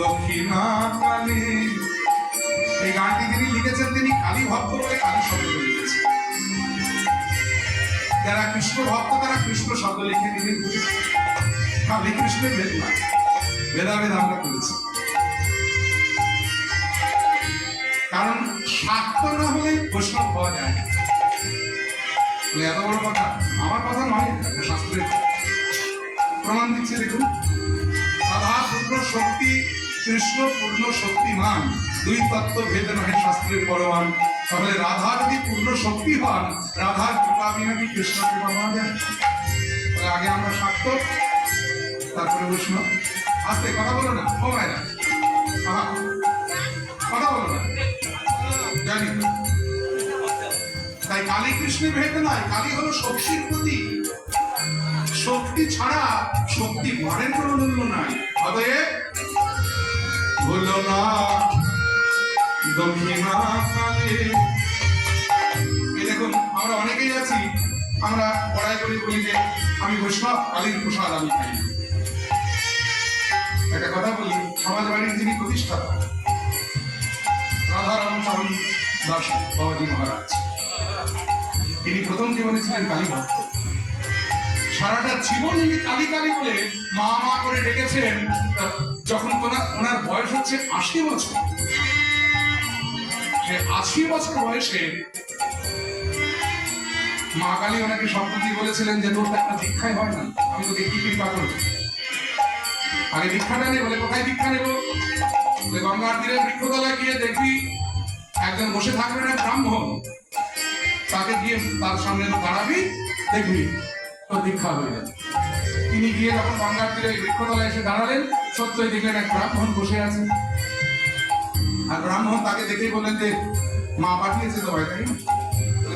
দক্ষিণা কালী এই গানটি যিনি লিখেছেন তিনি কালী ভক্ত বলে কালী শব্দ লিখেছেন। যারা কৃষ্ণ ভক্ত তারা কৃষ্ণ শব্দ লিখে দিলেন কালী কৃষ্ণের ভেদ না ভেদাভেদ আমরা করেছি। কারণ শাক্ত না হলে বৈষ্ণব পাওয়া যায় না। এত বড় কথা, আমার কথা নয় শাস্ত্রের প্রমাণ দিচ্ছে দেখুন। রাধা পূর্ণ শক্তি, কৃষ্ণ, পূর্ণ, শক্তিমান, দুই তত্ত্ব ভেদ নহে শাস্ত্রের পরমান। তাহলে রাধা যদি পূর্ণ শক্তি হন, রাধার কৃপা বিনা কি কৃষ্ণ কৃপা পাওয়া যায়? তাহলে আগে আমরা শাক্ত তারপরে বৈষ্ণব। আস্তে, কথা বলো না। ও কথা বলো না। তো। তাই কালী কৃষ্ণের ভেদ নয় কালী হলো শক্তির প্রতি শক্তি ছাড়া শক্তি মানের কোনো মূল্য নাই। অতএব ভুলো না। দেখুন, আমরা অনেকেই আছি, আমরা পড়াই করি বলি যে, আমি বৈষ্ণব, কালীর প্রসাদ আমি খাই একটা কথা বলি, সমাজ বাড়ির যিনি প্রতিষ্ঠাতা, রাধারাম চরণ দাস বাবাজি মহারাজ। তিনি প্রথম জীবনে ছিলেন কালী সারাটা জীবন উনি কালী কালী বলে মা মা করে ডেকেছেন। যখন ওনার বয়স হচ্ছে আশি বছর। সে আশি বছর বয়সে মা কালী ওনাকে সম্প্রতি বলেছিলেন যে, তোর একটা দীক্ষায় হয় না। আমি তোকে কি কৃপা করব? আগে দীক্ষাটা নেই বলে, কোথায় দীক্ষা নেব? গঙ্গার তীরে বৃক্ষতলায় গিয়ে দেখবি একজন বসে থাকবেন এক ব্রাহ্মণ। তাকে গিয়ে তার সামনে দাঁড়াবি, দেখবি তোর দীক্ষা হয়ে যাবে তিনি গিয়ে যখন গঙ্গার তীরে বৃক্ষতলায় এসে দাঁড়ালেন, সত্যই দেখলেন এক ব্রাহ্মণ বসে আছে। আর ব্রাহ্মণ তাকে দেখেই বললেন যে, মা পাঠিয়েছে তোমায়, তাই না?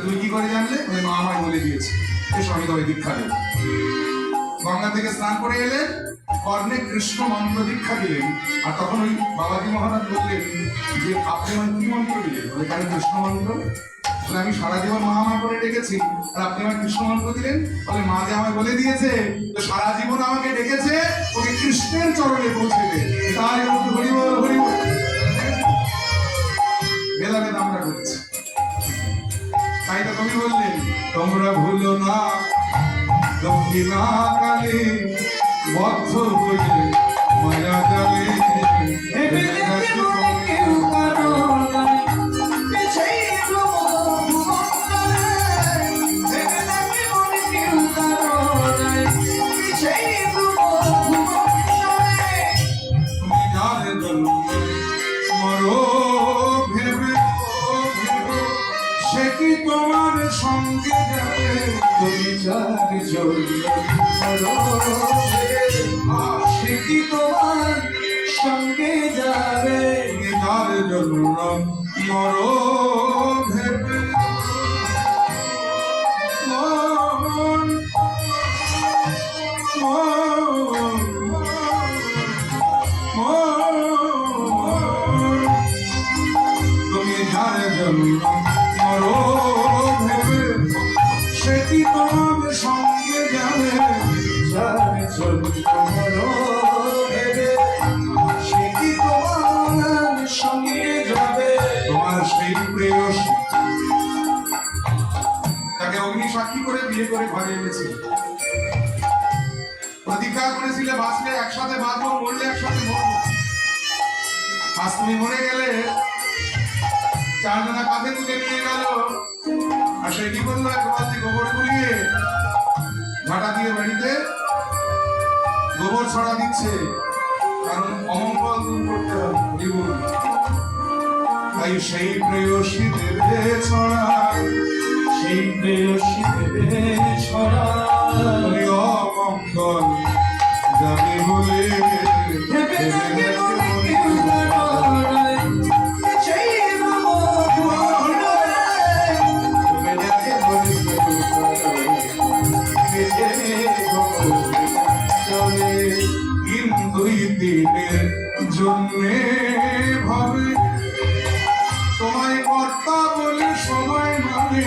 তুমি কি করে জানলে? ওই মা আমায় বলে দিয়েছে এসো আমি তোমায় দীক্ষা দেবো। গঙ্গা থেকে স্নান করে এলেন কর্ণে কৃষ্ণ মন্ত্র দীক্ষা দিলেন, আর তখন ওই বাবাজি মহারাজ বললেন যে, আপনি আমায় কি মন্ত্র দিলেন? কেন কৃষ্ণ মন্ত্র। বলে, আমি সারা জীবন মা করে ডেকেছি, আর আপনি আমায় কৃষ্ণ মন্ত্র দিলেন? বলে, মা যে আমায় বলে দিয়েছে তো সারা জীবন আমাকে ডেকেছে, ওকে কৃষ্ণের চরণে পৌঁছে দে তাই আমাকে হরিবল হরিবল ভেদাভেদ আমরা করছি তাই তো কবি বললেন, তোমরা ভুলো না দক্ষিণা কালে বদ্ধ হয়ে মায়া জালে কি তোমার সঙ্গে যাবে তুমি যার জন্য মরো ভেবে তুমি যার জন্য মরো ভেবে সে কি তোমার সঙ্গে যাবে? যার জন্য মরো অগ্নি সাক্ষী করে বিয়ে করে ঘরে এনেছে প্রতিজ্ঞা করেছিলে, বাঁচলে একসাথে বাঁচবো, মরলে একসাথে মরবো। আজ তুমি মরে গেলে চারজনা কাঁধে তুলে নিয়ে গেল। আর সে কি করল? এক বালতি গোবর গুলিয়ে ঘাটা দিয়ে বাড়িতে গোবর ছড়া দিচ্ছে। কারণ অমঙ্গল দূর করতে হবে জীবন তাই সেই প্রেয়সী দেবে ছড়া সেই প্রেয়সী দেবে ছড়া ওই অমঙ্গল। যাবে বলে ভেবে দেখে মনে দিনের জন্যে ভাবে কর্তা বলে সময় মানে